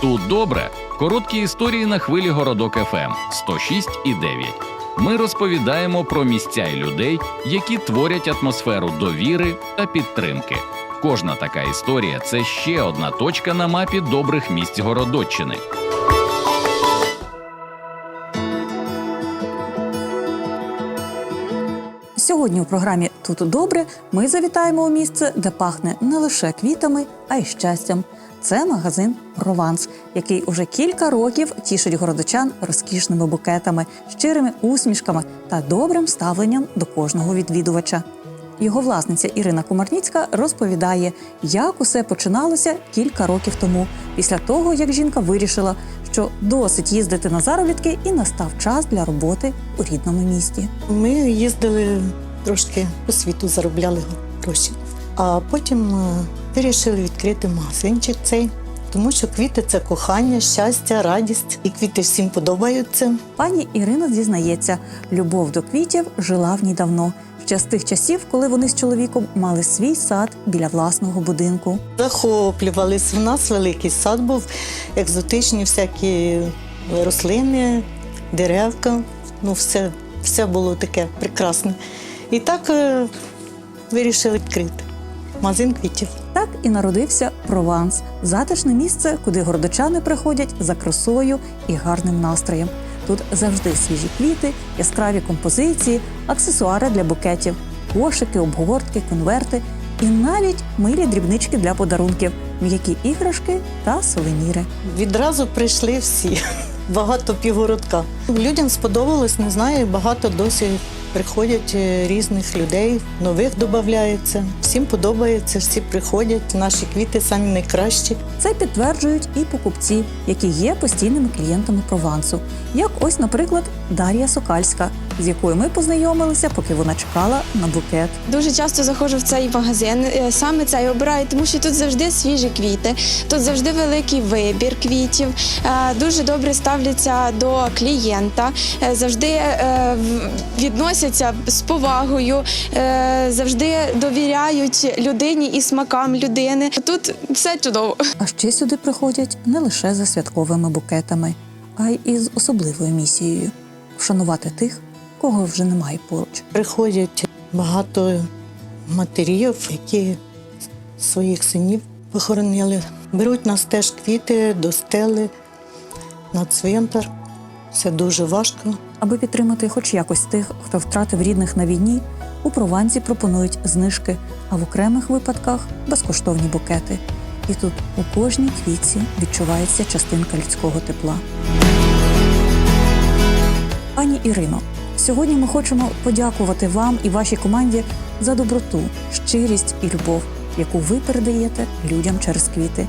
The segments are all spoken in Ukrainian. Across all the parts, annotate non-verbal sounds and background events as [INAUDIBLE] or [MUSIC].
Тут добре. Короткі історії на хвилі Городок ФМ 106 і 9. Ми розповідаємо про місця і людей, які творять атмосферу довіри та підтримки. Кожна така історія це ще одна точка на мапі добрих місць Городоччини. Сьогодні у програмі Тут добре ми завітаємо у місце, де пахне не лише квітами, а й щастям. Це магазин Прованс, який уже кілька років тішить городочан розкішними букетами, щирими усмішками та добрим ставленням до кожного відвідувача. Його власниця Ірина Комарніцька розповідає, як усе починалося кілька років тому, після того як жінка вирішила, що досить їздити на заробітки і настав час для роботи у рідному місті. Ми їздили трошки по світу, заробляли гроші. А потім е, вирішили відкрити магазинчик цей, тому що квіти це кохання, щастя, радість. І квіти всім подобаються. Пані Ірина зізнається, любов до квітів жила в ній давно, ще з тих часів, коли вони з чоловіком мали свій сад біля власного будинку. Захоплювались. в нас великий сад був, екзотичні всякі рослини, деревка. Ну, все, все було таке прекрасне. І так е, вирішили відкрити магазин квітів. Так і народився Прованс затишне місце, куди городочани приходять за красою і гарним настроєм. Тут завжди свіжі квіти, яскраві композиції, аксесуари для букетів, кошики, обгортки, конверти і навіть милі дрібнички для подарунків, м'які іграшки та сувеніри. Відразу прийшли всі. [LAUGHS] Багато півгородка. Людям сподобалось, не знаю, багато досі приходять е, різних людей, нових додається. Всім подобається, всі приходять. Наші квіти самі найкращі. Це підтверджують і покупці, які є постійними клієнтами Провансу, як ось, наприклад, Дар'я Сокальська, з якою ми познайомилися, поки вона чекала на букет. Дуже часто заходжу в цей магазин, е, саме цей обираю, тому що тут завжди свіжі квіти, тут завжди великий вибір квітів, е, дуже добре ставляться до клієнта, е, завжди відносяться з повагою, завжди довіряють людині і смакам людини. Тут все чудово. А ще сюди приходять не лише за святковими букетами, а й із особливою місією вшанувати тих, кого вже немає поруч. Приходять багато матерів, які своїх синів похоронили. Беруть нас теж квіти до стели на цвинтар. Це дуже важко. Аби підтримати хоч якось тих, хто втратив рідних на війні, у Провансі пропонують знижки, а в окремих випадках безкоштовні букети. І тут у кожній квітці відчувається частинка людського тепла. Пані Ірино, сьогодні ми хочемо подякувати вам і вашій команді за доброту, щирість і любов, яку ви передаєте людям через квіти.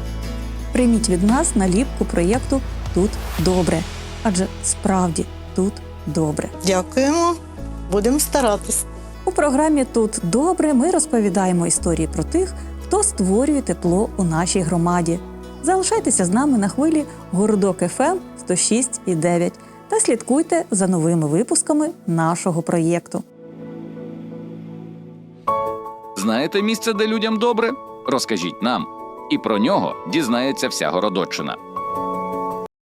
Прийміть від нас наліпку проєкту Тут добре, адже справді тут добре. Дякуємо, будемо старатись. У програмі Тут добре ми розповідаємо історії про тих, хто створює тепло у нашій громаді. Залишайтеся з нами на хвилі Городок ФМ 106 і 9 та слідкуйте за новими випусками нашого проєкту. Знаєте місце, де людям добре? Розкажіть нам. І про нього дізнається вся Городоччина.